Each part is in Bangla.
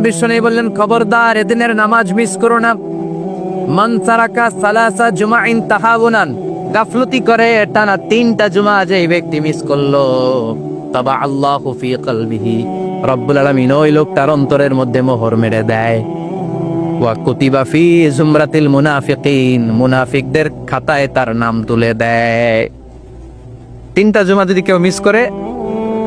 বিশ্বনী বললেন, খবরদার, এদিনের নামাজ মিস করো না। মান সারাকা সালাসা তিনটা জুমা মিস করল। তবা আল্লাহ অন্তরের মধ্যে মোহর মেরে দেয়। ওয়া জুমরাতিল মুনাফিকদের খাতায় তার নাম তুলে দেয়। তিনটা জুমা যদি কেউ মিস করে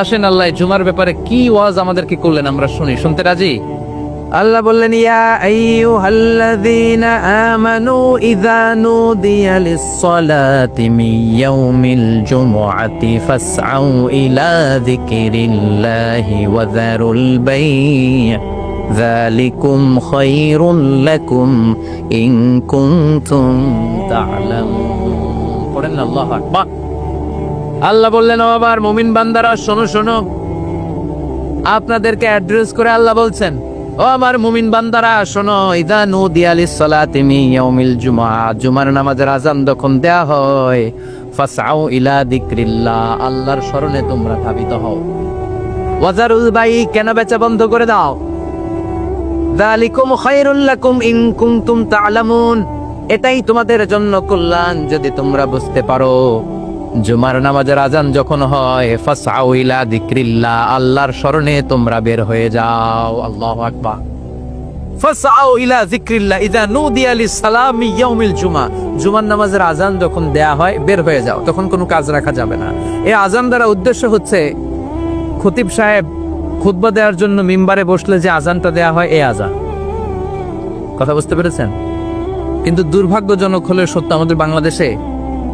আসেন আল্লাহ, জুমার ব্যাপারে কি ওয়াজ আমাদেরকে করলেন আমরা শুনি। শুনতে রাজি? আল্লাহ বললেন, ইয়া আইয়ুহাল্লাযীনা আমানু ইযা নুদিয়া লিস-সালাতি মিন ইয়াউমিল জুমুআতি ফাসআউ ইলা যিকরিল্লাহি ওয়া যারুল বাইয় যালিকুম খায়রুল লাকুম ইন কুনতুম তা'লামুন পড়েন আল্লাহু আকবার। আল্লাহ বললেন, ও আবার মুমিন বান্দারা, শোনো শোনো। আপনাদেরকে অ্যাড্রেস করে আল্লাহ বলছেন, ও আমার মুমিন বান্দারা, শোনো, ইদা নুদিয়া লিস-সালাতি মিন ইয়াউমিল জুমআ। জুমার নামাজের আযান যখন দেয়া হয়, ফাসআউ ইলা যিকরিল্লাহ। আল্লাহর স্মরণে তোমরা ধাবিত হও। ওয়াজারুল বাই, কেন বেচা বন্ধ করে দাও? যালিকুম খায়রুল ইন কুনতুম তা'লামুন এটাই তোমাদের জন্য কল্যাণ, যদি তোমরা বুঝতে পারো। জুমার নামাজের আজান যখন হয়, ফাসআউ ইলা যিকরিল্লাহ, আল্লাহর স্মরণে তোমরা বের হয়ে যাও। আল্লাহু ইয়াউমিল জুমা। জুমার নামাজের আজান যখন দেয়া হয়, বের হয়ে যাও। তখন কোনো কাজ রাখা যাবে না। আজান দ্বারা উদ্দেশ্য হচ্ছে, খতিব সাহেব খুতবা জন্য মিম্বারে বসলে যে আজানটা হয় আজান। কথা বুঝতে পেরেছেন? কিন্তু দুর্ভাগ্যজনক হলে সত্য, আমাদের বাংলাদেশে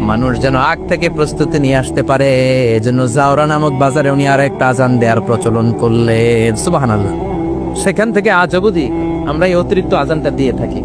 মানুষ যেন আগ থেকে প্রস্তুতি নিয়ে আসতে পারে, এজন্য জাওরা নামক বাজারে উনি আর একটা আজান দেওয়ার প্রচলন করলেন। সুবাহান সেখান থেকে আজ অবধি আমরা এই অতিরিক্ত আজানটা দিয়ে থাকি।